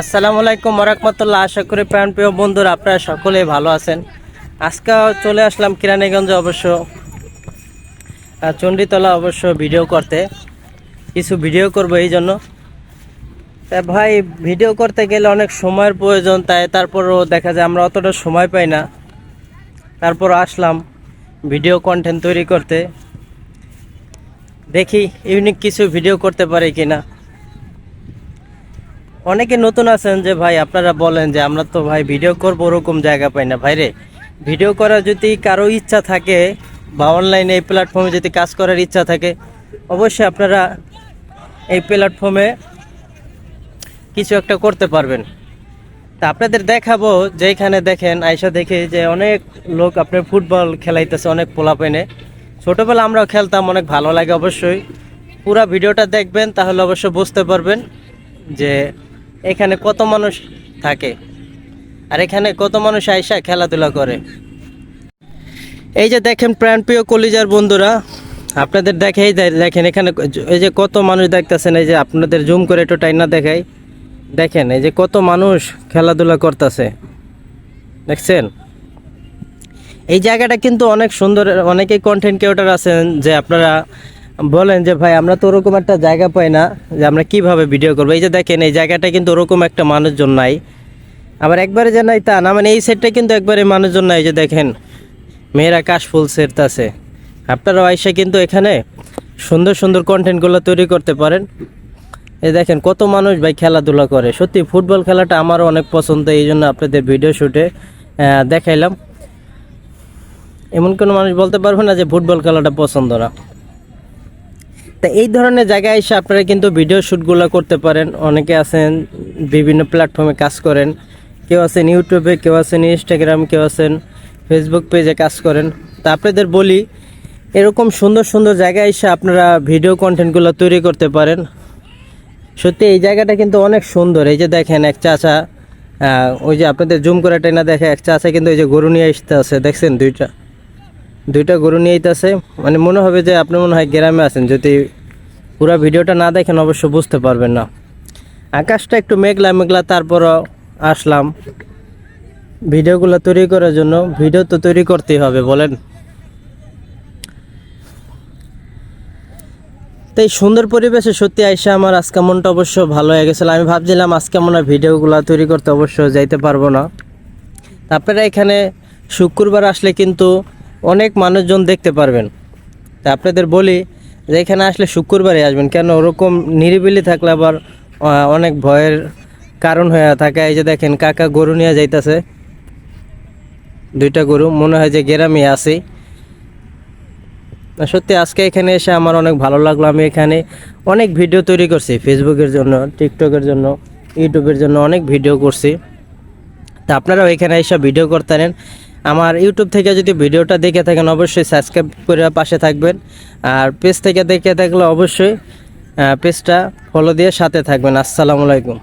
আসসালামু আলাইকুম রহমতুল্লাহ আশা করি প্রাণ প্রিয় বন্ধুরা, আপনারা সকলেই ভালো আছেন। আজকে চলে আসলাম কিরানীগঞ্জে অবশ্য চণ্ডীতলা অবশ্য ভিডিও করতে। কিছু ভিডিও করব এই জন্য। তা ভাই, ভিডিও করতে গেলে অনেক সময়ের প্রয়োজন, তাই তারপরও দেখা যায় আমরা অতটা সময় পাই না। তারপর আসলাম ভিডিও কন্টেন্ট তৈরি করতে। দেখি ইউনিক কিছু ভিডিও করতে পারি কিনা। অনেকে নতুন আছেন যে, ভাই, আপনারা বলেন যে, আমরা তো ভাই ভিডিও করব, ওরকম জায়গা পাই না। ভাইরে ভিডিও করার যদি কারও ইচ্ছা থাকে বা অনলাইনে এই প্ল্যাটফর্মে যদি কাজ করার ইচ্ছা থাকে, অবশ্যই আপনারা এই প্ল্যাটফর্মে কিছু একটা করতে পারবেন। তা আপনাদের দেখাবো যে এখানে দেখেন আয়সা দেখে যে অনেক লোক আপনার ফুটবল খেলাইতেছে, অনেক পোলা পেনে ছোটোবেলা আমরাও খেলতাম, অনেক ভালো লাগে অবশ্যই। পুরা ভিডিওটা দেখবেন, তাহলে অবশ্য বুঝতে পারবেন যে এখানে কত মানুষ থাকে? আর এখানে কত মানুষ আয়সা খেলাধুলা করে? এই যে দেখেন প্রাণপ্রিয় কলিজার বন্ধুরা, আপনাদের দেখেই দেখেন এখানে এই যে কত মানুষ দেখতেছেন, এই যে আপনাদের জুম করে একটু টাইম না দেখাই। দেখেন, এই যে কত মানুষ খেলাধুলা করতেছে। দেখছেন? এই জায়গাটা কিন্তু অনেক সুন্দর, অনেকেই কন্টেন্ট ক্রিয়েটার আছেন যে আপনারা বলেন যে ভাই, আমরা তো ওরকম একটা জায়গা পাই না যে আমরা কীভাবে ভিডিও করব। এই যে দেখেন, এই জায়গাটা কিন্তু ওরকম একটা মানুষজন নাই। আবার একবারে যে নাই তা না মানে এই সেটটা কিন্তু একবারে মানুষজন নাই। যে দেখেন, মেয়েরা কাশফুল সেরতাছে আপনারাও আইসা কিন্তু এখানে সুন্দর সুন্দর কন্টেন্টগুলো তৈরি করতে পারেন। এই দেখেন, কত মানুষ ভাই খেলাধুলা করে। সত্যি, ফুটবল খেলাটা আমারও অনেক পছন্দ, এই জন্য আপনাদের ভিডিও শুটে দেখাইলাম। এমন কোনো মানুষ বলতে পারবে না যে ফুটবল খেলাটা পছন্দ না। তা এই ধরনের জায়গায় এসে আপনারা কিন্তু ভিডিও শ্যুটগুলো করতে পারেন। অনেকে আছেন, বিভিন্ন প্ল্যাটফর্মে কাজ করেন। কেউ আছেন ইউটিউবে কেউ আছেন ইনস্টাগ্রাম কেউ আছেন ফেসবুক পেজে কাজ করেন। তা আপনাদের বলি, এরকম সুন্দর সুন্দর জায়গায় এসে আপনারা ভিডিও কন্টেন্টগুলো তৈরি করতে পারেন। সত্যি এই জায়গাটা কিন্তু অনেক সুন্দর। এই যে দেখেন এক চাচা ওই যে আপনাদের জুম করে টেনা দেখে, এক চাচা কিন্তু ওই যে গরু নিয়ে আসতে আছে দেখছেন দুইটা? দুইটা গরু নিয়ে আইতাছে মানে মনে হবে যে আপনি মনে হয় গ্রামে আছেন, যদি পুরো ভিডিওটা না দেখেন অবশ্য বুঝতে পারবেন না। আকাশটা একটু মেঘলা মেঘলা, তারপরও আসলাম। ভিডিওগুলো তৈরি করার জন্য, ভিডিও তো তৈরি করতেই হবে, বলেন। তো এই সুন্দর পরিবেশে সত্যি আইসা আমার আজকে মনটা অবশ্য ভালো হয়ে গেছিল। আমি ভাবছিলাম আজকে মনে হয় ভিডিওগুলো তৈরি করতে অবশ্য যাইতে পারব না। তারপরে এখানে শুক্রবার আসলে কিন্তু অনেক মানুষজন দেখতে পারবেন। তা আপনাদের বলি যে এখানে আসলে শুক্রবারে আসবেন। কেন? ওরকম নিরিবিলি থাকলে আবার অনেক ভয়ের কারণ হয়ে থাকে। এই যে দেখেন, কাকা গরু নিয়ে যাইতেছে। দুইটা গরু, মনে হয় যে গ্রামে আছে। সত্যি আজকে এখানে এসে আমার অনেক ভালো লাগল। আমি এখানে অনেক ভিডিও তৈরি করছি, ফেসবুকের জন্য, টিকটকের জন্য, ইউটিউবের জন্য অনেক ভিডিও করছি। তা আপনারাও এখানে এসে ভিডিও করতেন আমার ইউটিউব থেকে যদি ভিডিওটা দেখে থাকেন, অবশ্যই সাবস্ক্রাইব করে পাশে থাকবেন। আর পেজ থেকে দেখে থাকলে অবশ্যই পেজটা ফলো দিয়ে সাথে থাকবেন। আসসালামু আলাইকুম।